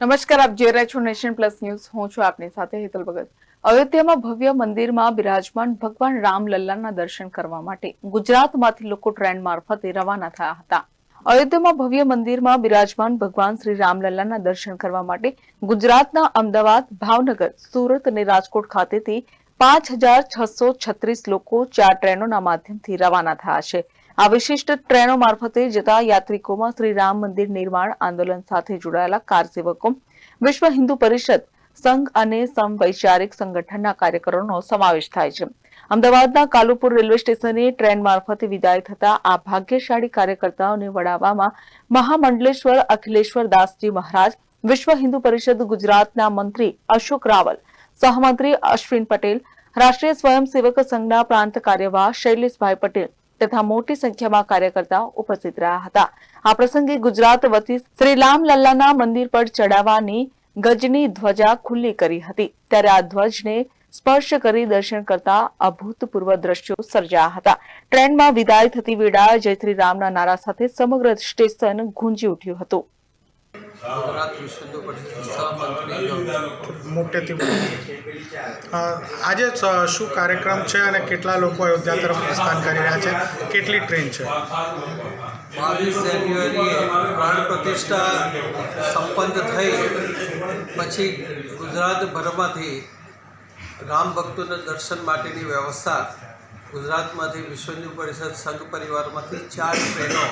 નમસ્કાર, આપ જે રહ્યા છો નેશન પ્લસ ન્યૂઝ. હું છું આપની સાથે હેતલ ભગત. અયોધ્યામાં ભવ્ય મંદિરમાં બિરાજમાન ભગવાન રામલલ્લાના દર્શન કરવા માટે ગુજરાતમાંથી લોકો ટ્રેન મારફતે રવાના થયા હતા. અયોધ્યામાં ભવ્ય મંદિરમાં બિરાજમાન ભગવાન શ્રી રામલલ્લાના દર્શન કરવા માટે ગુજરાતના અમદાવાદ, ભાવનગર, સુરત અને રાજકોટ ખાતેથી પાંચ હજાર છસો છત્રીસ લોકો ચાર ટ્રેનોના માધ્યમથી રવાના થયા છે. આ વિશિષ્ટ ટ્રેનો મારફતે જતા યાત્રિકોમાં શ્રી રામ મંદિર નિર્માણ આંદોલન સાથે જોડાયેલા કારસેવકો વિશ્વ હિન્દુ પરિષદ, સંઘ અને સમવૈચારિક સંગઠનના કાર્યકરોનો સમાવેશ થાય છે. અમદાવાદના કાલુપુર રેલવે સ્ટેશને ટ્રેન મારફતે વિદાય થતા આ ભાગ્યશાળી કાર્યકર્તાઓને વડાવવામાં મહામંડલેશ્વર અખિલેશ્વર દાસજી મહારાજ, વિશ્વ હિન્દુ પરિષદ ગુજરાતના મંત્રી અશોક રાવલ, સહમંત્રી અશ્વિન પટેલ, રાષ્ટ્રીય સ્વયંસેવક સંઘના પ્રાંત કાર્યવાહ શૈલેષભાઈ પટેલ તથા મોટી સંખ્યામાં કાર્યકર્તાઓ ઉપસ્થિત રહ્યા હતા. આ પ્રસંગે ગુજરાત વતી શ્રી રામલલ્લાના મંદિર પર ચડાવવાની ગજની ધ્વજા ખુલ્લી કરી હતી. ત્યારે આ ધ્વજને સ્પર્શ કરી દર્શન કરતા અભૂતપૂર્વ દ્રશ્યો સર્જાયા હતા. ટ્રેનમાં વિદાય થતી વેળા જય શ્રી રામના નારા સાથે સમગ્ર સ્ટેશન ગુંજી ઉઠ્યું હતું. ગુજરાત હિન્દુ પરિષદ મોટેથી આજે શું કાર્યક્રમ છે અને કેટલા લોકો અયોધ્યા તરફ પ્રસ્થાન કરી રહ્યા છે? કેટલી ટ્રેન છે? બાવીસ જાન્યુઆરીએ પ્રાણ પ્રતિષ્ઠા સંપન્ન થઈ. પછી ગુજરાતભરમાંથી રામ ભક્તોના દર્શન માટેની વ્યવસ્થા. ગુજરાતમાંથી વિશ્વ હિન્દુ પરિષદ સંઘ પરિવારમાંથી ચાર ટ્રેનો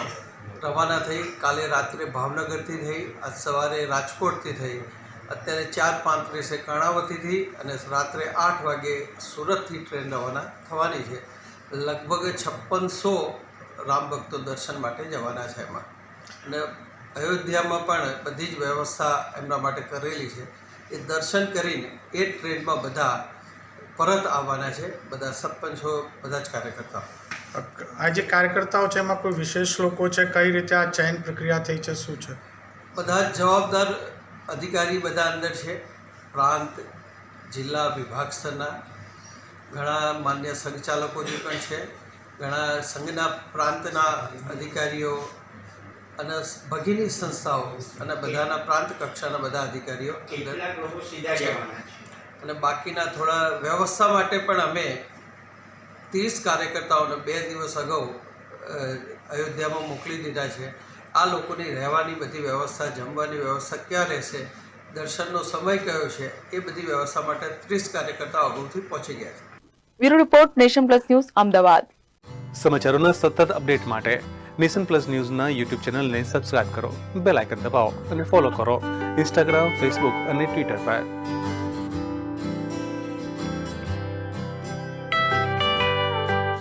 રવાના થઈ, કાલે રાત્રે ભાવનગરથી થઈ, આજ સવારે રાજકોટથી થઈ. અત્યારે ચાર પાંત્રીસે કર્ણાવતીથી અને રાત્રે આઠ વાગે સુરતથી ટ્રેન રવાના થવાની છે. લગભગ છપ્પનસો રામ ભક્તો દર્શન માટે જવાના છે એમાં. અને અયોધ્યામાં પણ બધી જ વ્યવસ્થા એમના માટે કરેલી છે. એ દર્શન કરીને એ ટ્રેનમાં બધા પરત આવવાના છે, બધા સરપંચો, બધા જ કાર્યકર્તાઓ. આ જે કાર્યકર્તાઓ છે એમાં કોઈ વિશેષ લોકો છે? કઈ રીતે આ ચયન પ્રક્રિયા થઈ છે? શું છે? બધા જ જવાબદાર અધિકારી બધા અંદર છે. પ્રાંત જિલ્લા વિભાગ સ્તરના. ઘણા માન્ય સંચાલકો જે પણ છે ઘણા સંઘના પ્રાંતના અધિકારીઓ અને ભગીની સંસ્થાઓ અને બધાના પ્રાંત કક્ષાના બધા અધિકારીઓ અંદર છે. અને બાકીના થોડા વ્યવસ્થા માટે પણ અમે ત્રીસ કાર્યકર્તાઓને બે દિવસ અગાઉ અયોધ્યામાં મોકલી દીધા છે. આ લોકોની રહેવાની બધી વ્યવસ્થા જમવાની વ્યવસ્થા ક્યાં રહેશે દર્શનનો સમય કયો છે એ બધી વ્યવસ્થા માટે ત્રીસ કાર્યકર્તાઓ અગાઉથી પહોંચી ગયા છે. Bureau report nation plus news Ahmedabad. સમાચારોના સતત અપડેટ માટે નેશન પ્લસ ન્યૂઝના યુટ્યુબ ચેનલને સબસ્ક્રાઇબ કરો બેલ આઇકન દબાવો અને ફોલો કરો. ઇન્સ્ટાગ્રામ ફેસબુક અને ટ્વિટર પર.